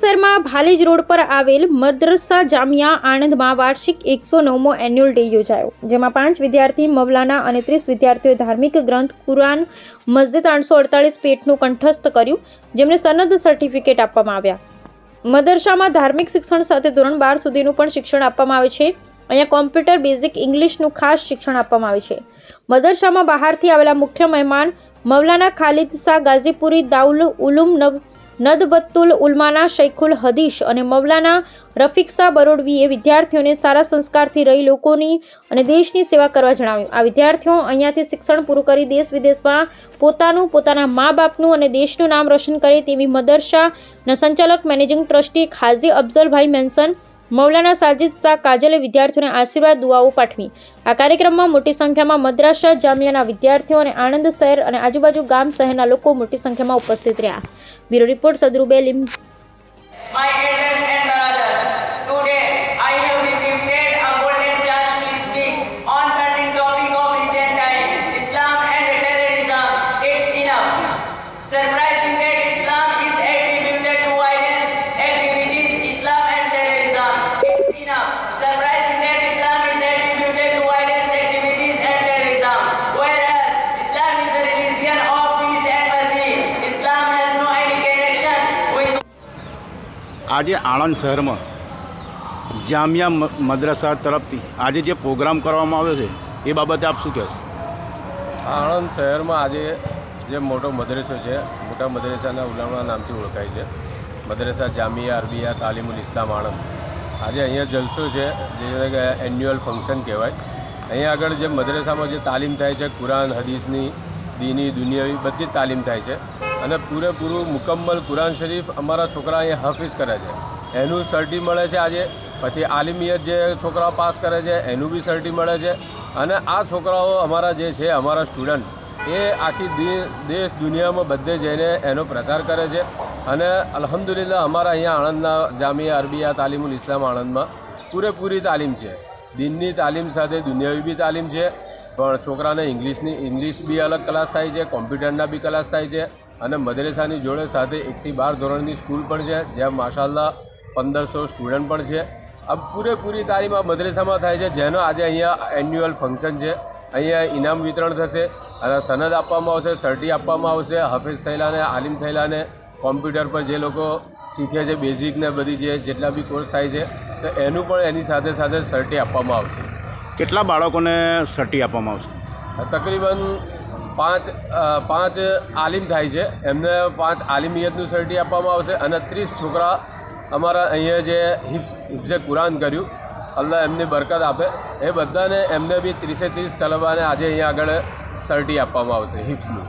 શહેરમાં ભાલેજ રોડ પર આવેલ મદ્રસા જામિયા આણંદમાં વાર્ષિક એકસો નવમો એન્યુઅલ ડે યોજાયો, જેમાં પાંચ વિદ્યાર્થી મવલાના અને ત્રીસ વિદ્યાર્થીઓએ ધાર્મિક ગ્રંથ કુરાન, મસ્જિદ આઠસો અડતાલીસ પેટનું કંઠસ્થ કર્યું, જેમને સનદ સર્ટિફિકેટ આપવામાં આવ્યા. મદરસામાં ધાર્મિક શિક્ષણ સાથે ધોરણ બાર સુધીનું પણ શિક્ષણ આપવામાં આવે છે. અહીંયા કોમ્પ્યુટર, બેઝિક ઇંગ્લિશનું ખાસ શિક્ષણ આપવામાં આવે છે. મદરસામાં બહારથી આવેલા મુખ્ય મહેમાન મૌલાના ખાલિદ શાહ ગાઝીપુરી દાઉલ ઉલુમ નવ નદબત્તુલ, ઉલમાના શૈખુલ હદીશ અને મૌલાના રફીક શાહ બરોડવીએ વિદ્યાર્થીઓને સારા સંસ્કારથી રહી લોકોની અને દેશની સેવા કરવા જણાવ્યું. આ વિદ્યાર્થીઓ અહીંયાથી શિક્ષણ પૂરું કરી દેશ વિદેશમાં પોતાનું, પોતાના મા બાપનું અને દેશનું નામ રોશન કરે તેવી મદરસાના સંચાલક, મેનેજિંગ ટ્રસ્ટી ખાઝી અફઝલભાઈ મેન્સન મૌલાના સાજિદ શાહ કાજલે વિદ્યાર્થીઓને આશીર્વાદ, દુઆઓ પાઠવી. આ કાર્યક્રમમાં મોટી સંખ્યામાં મદ્રાસા જામિયાના વિદ્યાર્થીઓ અને આણંદ શહેર અને આજુબાજુ ગામ શહેરના લોકો મોટી સંખ્યામાં ઉપસ્થિત રહ્યા. બ્યુરો રિપોર્ટ સદરુબે આજે આણંદ શહેરમાં જામિયા મદ્રસા તરફથી આજે જે પ્રોગ્રામ કરવામાં આવ્યો છે, એ બાબતે આપ શું કહેશો? આણંદ શહેરમાં આજે જે મોટો મદરેસો છે, મોટા મદરેસાના ઉલામણા નામથી ઓળખાય છે. મદ્રેસા જામિયા, અરબિયા તાલીમુલ ઇસ્લામ, આણંદ. આજે અહીંયા જલસો છે, જે એન્યુઅલ ફંક્શન કહેવાય. અહીંયા આગળ જે મદ્રેસામાં જે તાલીમ થાય છે, કુરાન, હદીસની, દીની, દુનિયાવી બધી તાલીમ થાય છે. અને પૂરેપૂરું મુકમ્મલ કુરાન શરીફ અમારા છોકરા અહીંયા હાફિઝ કરે છે. એનું સર્ટી મળે છે આજે. પછી આલિમિયત જે છોકરાઓ પાસ કરે છે, એનું બી સર્ટી મળે છે. અને આ છોકરાઓ અમારા જે છે, અમારા સ્ટુડન્ટ એ આખી દેશ દુનિયામાં બધે જઈને એનો પ્રચાર કરે છે. અને અલહમદુલિલ્લા અમારા અહીંયા આણંદના જામિયા અરબિયા તાલીમુલ ઇસ્લામ આણંદમાં પૂરેપૂરી તાલીમ છે. દિનની તાલીમ સાથે દુનિયાવી બી તાલીમ છે. પણ છોકરાને ઇંગ્લિશની, ઇંગ્લિશ બી અલગ ક્લાસ થાય છે કોમ્પ્યુટરના બી ક્લાસ થાય છે. અને મદરેસાની જોડે સાથે એકથી બાર ધોરણની સ્કૂલ પણ છે, જ્યાં માશાલ્લાહ પંદરસો સ્ટુડન્ટ પણ છે. આ પૂરેપૂરી તાલીમ આ મદરેસામાં થાય છે, જેનો આજે અહીંયા એન્યુઅલ ફંક્શન છે. અહીંયા ઇનામ વિતરણ થશે, અને સનદ આપવામાં આવશે સર્ટી આપવામાં આવશે, હાફિઝ થયેલાને, આલિમ થયેલાને, કોમ્પ્યુટર પર જે લોકો શીખે છે બેઝિક ને બધી જે જેટલા બી કોર્સ થાય છે, તો એનું પણ એની સાથે સાથે સર્ટી આપવામાં આવશે. કેટલા બાળકોને સર્ટી આપવામાં આવશે? તકરીબન પાંચ પાંચ આલિમ થાય છે. એમને પાંચ આલિમિયતનું સર્ટી આપવામાં આવશે અને ત્રીસ છોકરા અમારા અહીંયા જે હિફ્ઝે કુરાન કર્યું. અલ્લાહ એમની બરકત આપે. એ બધાને એમને બી ત્રીસે ત્રીસ ચલાવવાને આજે અહીંયા આગળ સર્ટી આપવામાં આવશે હિફ્સનું